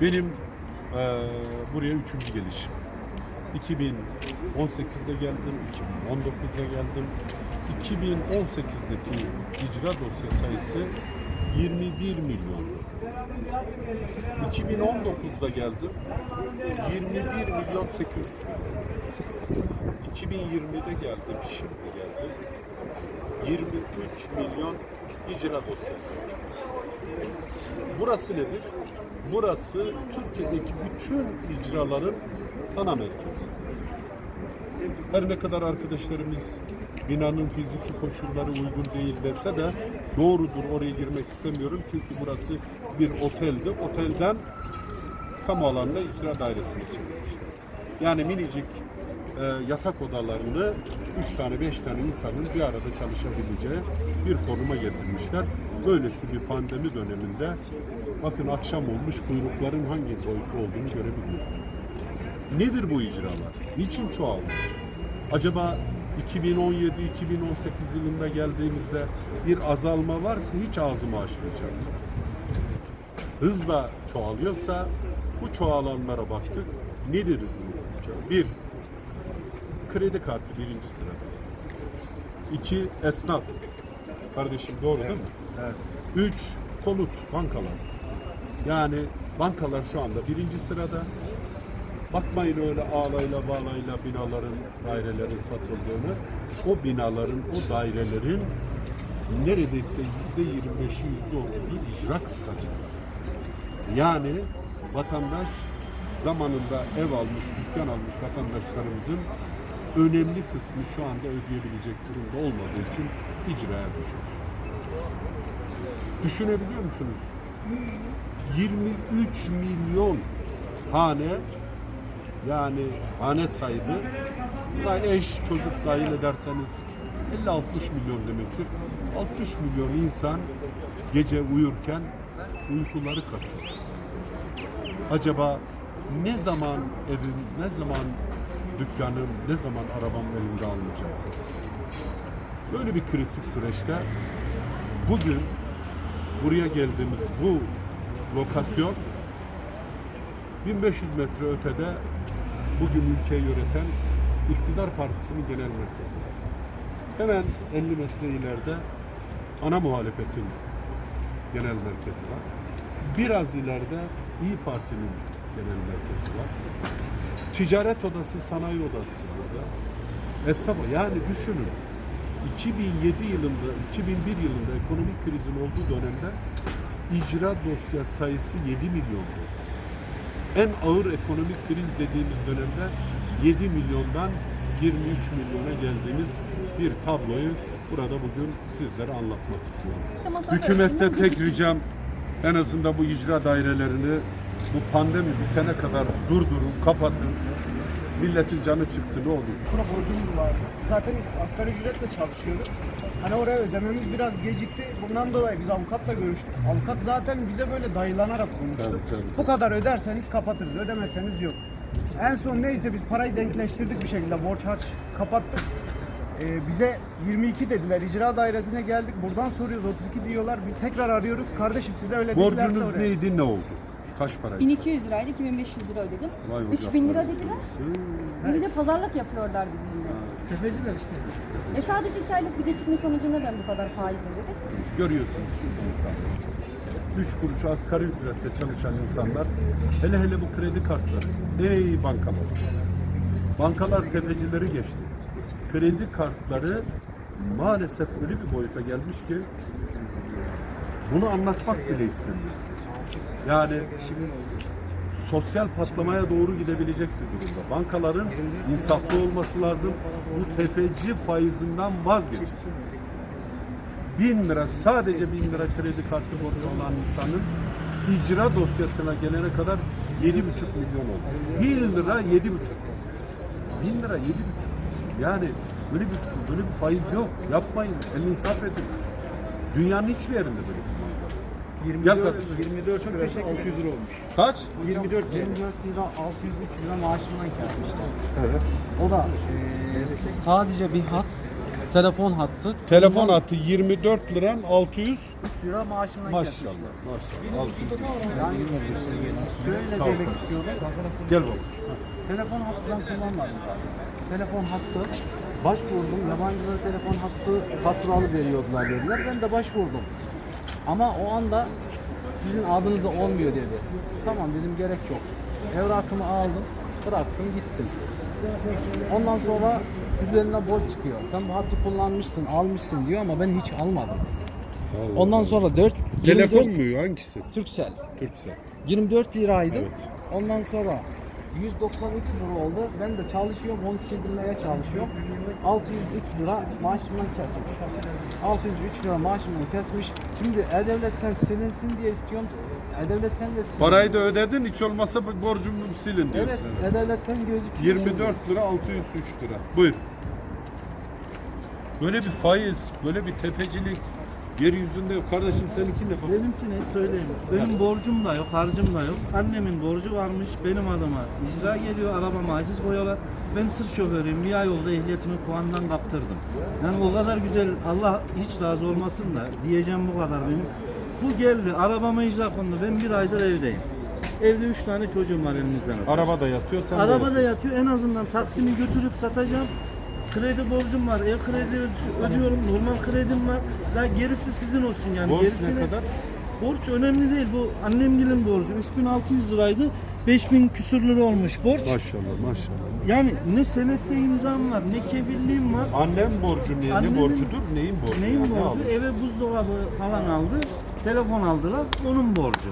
Benim eee, buraya üçüncü gelişim. 2018'de geldim, 2019'da geldim. 2018'deki icra dosya sayısı 21 milyon. 2019'da geldim, 21 milyon 800 bin. 2020'de geldim, şimdi geldim. 23 milyon icra dosyası. Burası nedir? Burası Türkiye'deki bütün icraların ana merkezi. Her ne kadar arkadaşlarımız binanın fiziki koşulları uygun değil dese de doğrudur oraya girmek istemiyorum. Çünkü burası bir oteldi. Otelden kamu alanına icra dairesine çevirmişler. Yani minicik e, yatak odalarını 3 tane 5 tane insanın bir arada çalışabileceği bir konuma getirmişler. Böylesi bir pandemi döneminde bakın akşam olmuş kuyrukların hangi boyutta olduğunu görebiliyorsunuz. Nedir bu icralar? Niçin çoğalmış? Acaba 2017-2018 yılında geldiğimizde bir azalma varsa hiç ağzımı açmayacağım. Hızla çoğalıyorsa bu çoğalanlara baktık. Nedir bu? Bir, kredi kartı birinci sırada. İki, esnaf. Kardeşim doğru değil mi? Evet. Üç, konut, bankalar. Yani bankalar şu anda birinci sırada. Bakmayın öyle ağlayla bağlayla binaların, dairelerin satıldığını. O binaların, o dairelerin neredeyse yüzde yirmi beşi, yüzde otuzu icra kıskacı. Yani vatandaş zamanında ev almış, dükkan almış vatandaşlarımızın önemli kısmı şu anda ödeyebilecek durumda olmadığı için icraya düşmüş. Düşünebiliyor musunuz? 23 milyon hane yani hane sahibi buna eş çocuk dahil ederseniz 50-60 milyon demektir. 60 milyon insan gece uyurken uykuları kaçıyor. Acaba ne zaman evim, ne zaman dükkanım, ne zaman arabam elimde alınacak? Böyle bir kritik süreçte bugün buraya geldiğimiz bu lokasyon 1500 metre ötede bugün ülkeyi yöneten iktidar partisinin genel merkezi. Hemen 50 metre ileride ana muhalefetin genel merkezi var. Biraz ileride İyi Parti'nin genel merkezi var. Ticaret odası, sanayi odası burada. Esnaf yani düşünün 2007 yılında, 2001 yılında ekonomik krizin olduğu dönemde icra dosya sayısı 7 milyondu. En ağır ekonomik kriz dediğimiz dönemde 7 milyondan 23 milyona geldiğimiz bir tabloyu burada bugün sizlere anlatmak istiyorum. Hükümette tek ricam en azından bu icra dairelerini bu pandemi bitene kadar durdurun, kapatın. Milletin canı çıktı ne olur. Buna borcumuz vardı. Zaten asgari ücretle çalışıyorduk. Hani oraya ödememiz biraz gecikti. Bundan dolayı biz avukatla görüştük. Avukat zaten bize böyle dayılanarak konuştu. Tabii, tabii. Bu kadar öderseniz kapatırız, ödemezseniz yok. En son neyse biz parayı denkleştirdik bir şekilde. Borç harç kapattık. Ee, bize 22 dediler. İcra dairesine geldik. Buradan soruyoruz 32 diyorlar. Biz tekrar arıyoruz. Kardeşim size öyle dedilerse Borcunuz neydi ne oldu? Kaç paraydı? 1200 liraydı, 2500 lira ödedim. Vay 3000 lira dediler. sürüsü. Bir de pazarlık yapıyorlar bizimle. Tefeciler işte. E sadece 2 aylık bir gecikme sonucunda ben bu kadar faiz ödedim. Görüyorsunuz siz insanları. Üç kuruş asgari ücretle çalışan insanlar, hele hele bu kredi kartları, ey bankalar. Bankalar tefecileri geçti. Kredi kartları maalesef öyle bir boyuta gelmiş ki bunu anlatmak bile istemiyor. Yani sosyal patlamaya doğru gidebilecek bir durumda. Bankaların insaflı olması lazım. Bu tefeci faizinden vazgeçin. Bin lira sadece bin lira kredi kartı borcu olan insanın icra dosyasına gelene kadar yedi buçuk milyon oldu. Bin lira yedi buçuk. Bin lira yedi buçuk. Yani böyle bir böyle bir faiz yok. Yapmayın. El insaf edin. Dünyanın hiçbir yerinde böyle. 24, Gel kardeşim. 24 lirası 600 lira olmuş. Kaç? 24 lira. 24 lira 600 lira maaşımdan kesmişler. Evet. O da eee, sadece bir hat Telefon hattı. Telefon hattı 24 liran 600 3 lira maaşımdan maşallah. Maşallah. 600. Yani şöyle demek istiyorum. Gel baba. Telefon hattı ben kullanmadım zaten. Telefon hattı başvurdum. Yabancılara telefon hattı faturalı veriyordular dediler. Ben de başvurdum. Ama o anda sizin adınıza olmuyor dedi. Tamam dedim gerek yok. Evrakımı aldım, bıraktım gittim. Ondan sonra üzerine borç çıkıyor. Sen bu hattı kullanmışsın, almışsın diyor ama ben hiç almadım. Ondan sonra 4 Telefon mu hangisi? Türksel. Türksel. 24 liraydı. Evet. Ondan sonra 193 lira oldu. Ben de çalışıyorum, onu sildirmeye çalışıyorum. 603 lira maaşımdan kesmiş. 603 lira maaşımdan kesmiş. Şimdi E-Devlet'ten silinsin diye istiyorum. E-Devlet'ten de silin. Parayı da ödedin hiç olmazsa borcum silin diyorsun. Evet, E-Devlet'ten gözüküyor. 24 lira 603 lira. Buyur. Böyle bir faiz, böyle bir tefecilik yeryüzünde yok. Kardeşim seninki ne? baba? Benimki ne söyleyeyim. Benim borcum da yok, harcım da yok. Annemin borcu varmış, benim adıma icra geliyor, arabama aciz koyuyorlar. Ben tır şoförüyüm, bir ay oldu ehliyetimi puandan kaptırdım. Yani o kadar güzel, Allah hiç razı olmasın da diyeceğim bu kadar benim. Bu geldi, arabama icra kondu, ben bir aydır evdeyim. Evde üç tane çocuğum var elimizden. Araba da yatıyor, sen de Arabada yatıyor, en azından taksimi götürüp satacağım. Kredi borcum var, e-kredi ödüyorum, normal kredim var. Daha gerisi sizin olsun yani. Borç Gerisini... ne kadar? Borç önemli değil. Bu annemgilin borcu 3600 liraydı. 5000 küsür lira olmuş borç. Maşallah, maşallah. Yani ne senette imzam var, ne kefilliğim var. Annem borcu ne, ne Annemin- borcudur? Neyin borcu? Neyin yani? Ne borcu? almış? Eve buzdolabı falan aldı. Telefon aldılar. Onun borcu.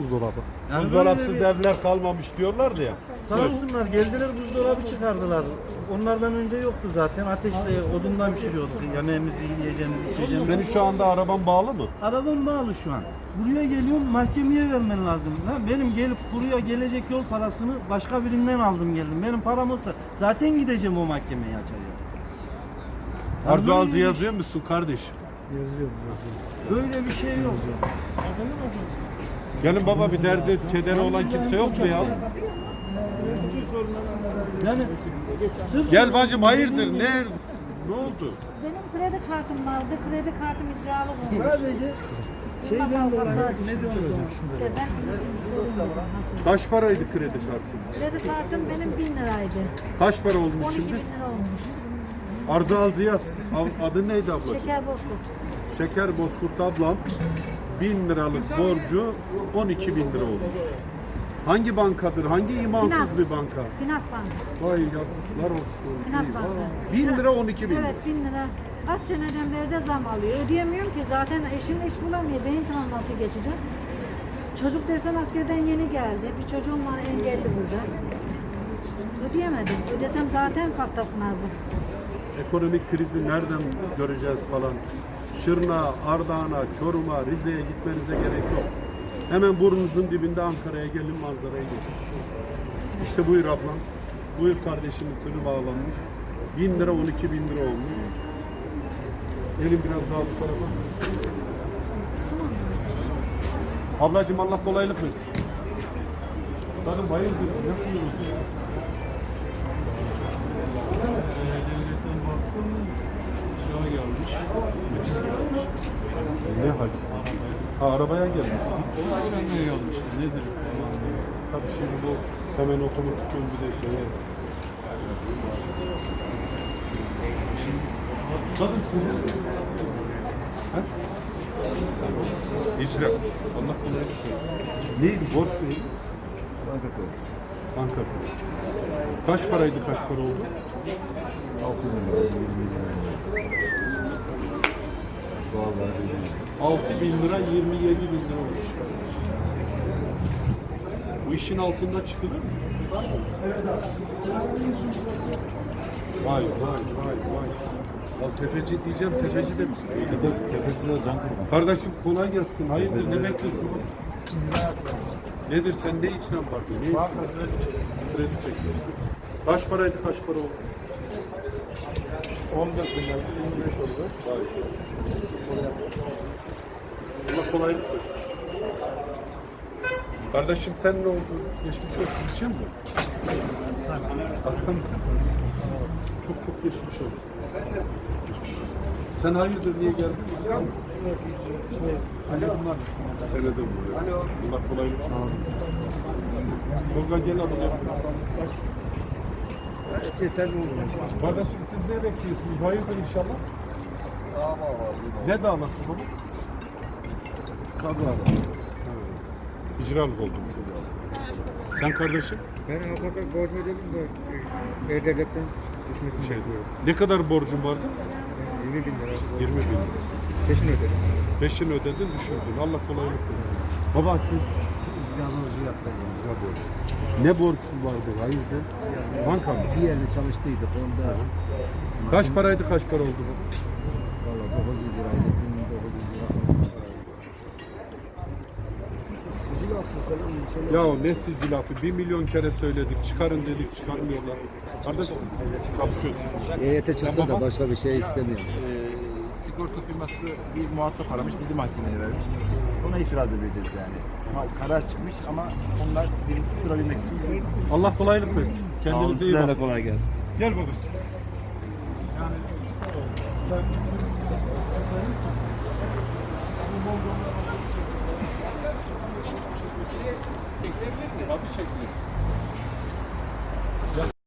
Buzdolabı. Yani Buzdolapsız böyle evler kalmamış diyorlardı ya. Sağ olsunlar geldiler buzdolabı çıkardılar. Onlardan önce yoktu zaten. Ateşte odundan pişiriyorduk. Yemeğimizi, yiyeceğimizi, içeceğimizi. Senin şu anda araban bağlı mı? Arabam bağlı şu an. Buraya geliyorum mahkemeye vermen lazım. Ha, benim gelip buraya gelecek yol parasını başka birinden aldım geldim. Benim param olsa zaten gideceğim o mahkemeyi açacağım. Arzu alcı yazıyor musun kardeşim? Böyle bir şey yok. Gelin baba bir derdi, kederi olan kimse yok mu ya? Yani sırf Gel bacım hayırdır? Ne? Ne oldu? Benim kredi kartım vardı. Kredi kartım icralı olmuş. sadece şeyden dolayı ne diyorsunuz? İşte ben onun için sorun dedim. Nasıl? Kaç paraydı kredi kartı? Kredi kartım benim 1000 liraydı. Kaç para olmuş 12 bin şimdi? lira olmuş. Arzu alcı yaz. Av- Adı neydi ablacığım? Şeker bozkurt. Şeker Bozkurt ablam 1000 liralık borcu 12 bin lira olmuş. Hangi bankadır? Hangi imansız Finans. bir banka? Finans Banka. Vay yazıklar olsun. Finans Banka. 1000 lira 12 bin. Evet 1000 lira. Kaç seneden beri de zam alıyor. Ödeyemiyorum ki zaten eşim iş bulamıyor. Beyin travması geçirdi. Çocuk dersen askerden yeni geldi. Bir çocuğum var engelli burada. Ödeyemedim. Ödesem zaten patlatmazdım. Ekonomik krizi nereden göreceğiz falan. Şırna, Ardahan'a, Çorum'a, Rize'ye gitmenize gerek yok. Hemen burnunuzun dibinde Ankara'ya gelin manzarayı görün. İşte buyur ablam. Buyur kardeşimin tırı bağlanmış. 1000 lira 12 bin lira olmuş. Gelin biraz daha bu tarafa. Ablacığım Allah kolaylık versin. Kadın bayıldı. Ne kuyruğu ya? Devletten baktım aşağı gelmiş. Ucuz gelmiş. Ne haciz? Ha arabaya gelmiş. Ne gelmiş? Nedir? Tabii şimdi bu hemen otomatik ön bir de şey. Tabii sizin. Ha? İcra. Allah kolaylık versin. Neydi? Borç neydi? Banka kredisi. Banka kredisi. Kaç paraydı kaç para oldu? 6 bin lira. 6 bin lira 27 bin lira olmuş. Bu işin altında çıkılır mı? Vay vay vay vay. Ya tefeci diyeceğim, tefeci de Tefeci can Kardeşim kolay gelsin. Hayırdır ne bekliyorsun? Nedir sen ne içine baktın? Ne kredi çekmiştin? Kaç paraydı kaç para oldu? 14 bin lira, 25 oldu. Vay. Allah kolaylık versin. Kardeşim sen ne oldu? Geçmiş olsun. Şey mi? Hasta mısın? Çok çok geçmiş olsun. Sen hayırdır niye geldin? Senede buraya. Allah kolaylık versin. Tolga gel abi. Yeterli olur. Kardeşim siz ne bekliyorsunuz? Hayırdır inşallah? Ne davası bu? Kaza İcralık oldun sen. Sen kardeşim? Ben avukat borç ödedim de e, devletten düşmek Şey, ne kadar borcun vardı? 20 bin lira. 20 bin lira. Peşin ödedim. Ödedin düşürdün. Allah kolaylık versin. Baba siz borcu yatıracağım. ne borcun vardı? Hayırdır? Banka mı? Bir yerde çalıştıydık onda. Kaç paraydı kaç para oldu bu? Valla 900 liraydı. 1900 lira. Sicil. Ya ne sicilafı? Bir milyon kere söyledik. Çıkarın dedik çıkarmıyorlar. Kardeş. EYT çıksa da başka bir şey istemiyorum. E, sigorta firması bir muhatap aramış, bizi mahkemeye vermiş. Ona itiraz edeceğiz yani. Ha, karar çıkmış ama onlar birlikte durabilmek için bizim... Allah kolaylık versin. Kendinize iyi bakın. de kolay gelsin. Gel babacığım. Yani... Çekilebilir mi? Tabii çekilir.